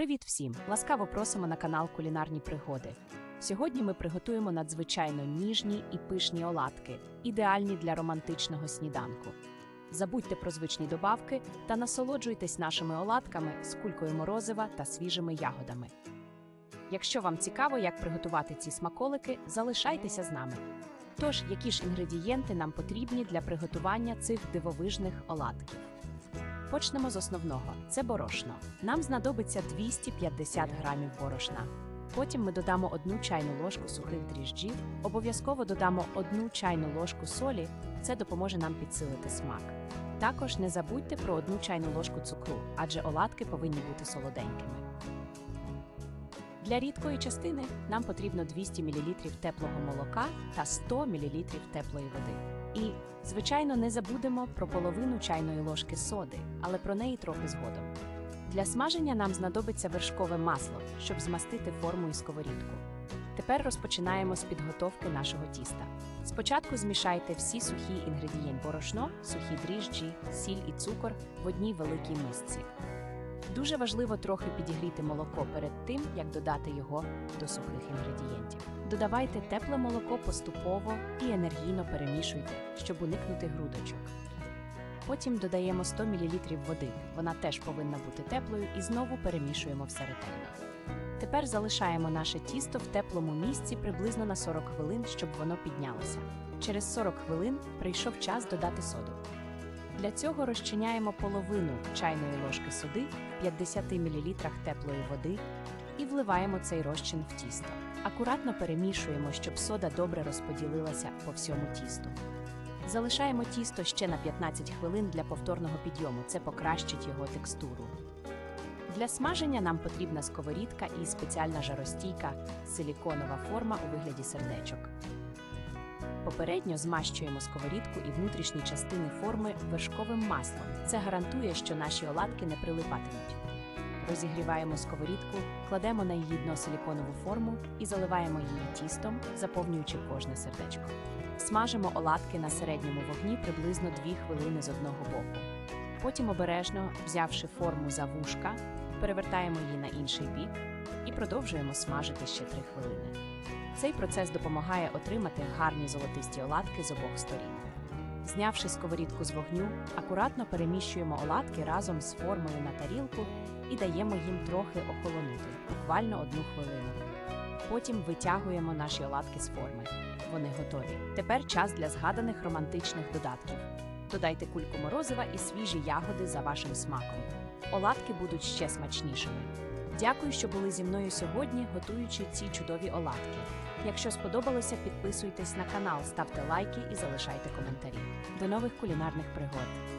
Привіт всім! Ласкаво просимо на канал Кулінарні пригоди. Сьогодні ми приготуємо надзвичайно ніжні і пишні оладки, ідеальні для романтичного сніданку. Забудьте про звичні добавки та насолоджуйтесь нашими оладками з кулькою морозива та свіжими ягодами. Якщо вам цікаво, як приготувати ці смаколики, залишайтеся з нами. Тож, які ж інгредієнти нам потрібні для приготування цих дивовижних оладків? Почнемо з основного це борошно. Нам знадобиться 250 грамів борошна. Потім ми додамо одну чайну ложку сухих дріжджів, обов'язково додамо одну чайну ложку солі, це допоможе нам підсилити смак. Також не забудьте про одну чайну ложку цукру, адже оладки повинні бути солоденькими. Для рідкої частини нам потрібно 200 мл теплого молока та 100 мл теплої води. І, звичайно, не забудемо про половину чайної ложки соди, але про неї трохи згодом. Для смаження нам знадобиться вершкове масло, щоб змастити форму і сковорідку. Тепер розпочинаємо з підготовки нашого тіста. Спочатку змішайте всі сухі інгредієнти борошно, сухі дріжджі, сіль і цукор в одній великій мисці. Дуже важливо трохи підігріти молоко перед тим, як додати його до сухих інгредієнтів. Додавайте тепле молоко поступово і енергійно перемішуйте, щоб уникнути грудочок. Потім додаємо 100 мл води, вона теж повинна бути теплою, і знову перемішуємо все ретельно. Тепер залишаємо наше тісто в теплому місці приблизно на 40 хвилин, щоб воно піднялося. Через 40 хвилин прийшов час додати соду. Для цього розчиняємо половину чайної ложки соди в 50 мл теплої води і вливаємо цей розчин в тісто. Акуратно перемішуємо, щоб сода добре розподілилася по всьому тісту. Залишаємо тісто ще на 15 хвилин для повторного підйому, це покращить його текстуру. Для смаження нам потрібна сковорідка і спеціальна жаростійка силіконова форма у вигляді сердечок. Попередньо змащуємо сковорідку і внутрішні частини форми вершковим маслом. Це гарантує, що наші оладки не прилипатимуть. Розігріваємо сковорідку, кладемо на її дно силіконову форму і заливаємо її тістом, заповнюючи кожне сердечко. Смажимо оладки на середньому вогні приблизно 2 хвилини з одного боку. Потім обережно, взявши форму за вушка, перевертаємо її на інший бік і продовжуємо смажити ще 3 хвилини. Цей процес допомагає отримати гарні золотисті оладки з обох сторін. Знявши сковорідку з вогню, акуратно переміщуємо оладки разом з формою на тарілку і даємо їм трохи охолонути, буквально одну хвилину. Потім витягуємо наші оладки з форми. Вони готові. Тепер час для згаданих романтичних додатків. Додайте кульку морозива і свіжі ягоди за вашим смаком. Оладки будуть ще смачнішими. Дякую, що були зі мною сьогодні, готуючи ці чудові оладки. Якщо сподобалося, підписуйтесь на канал, ставте лайки і залишайте коментарі. До нових кулінарних пригод!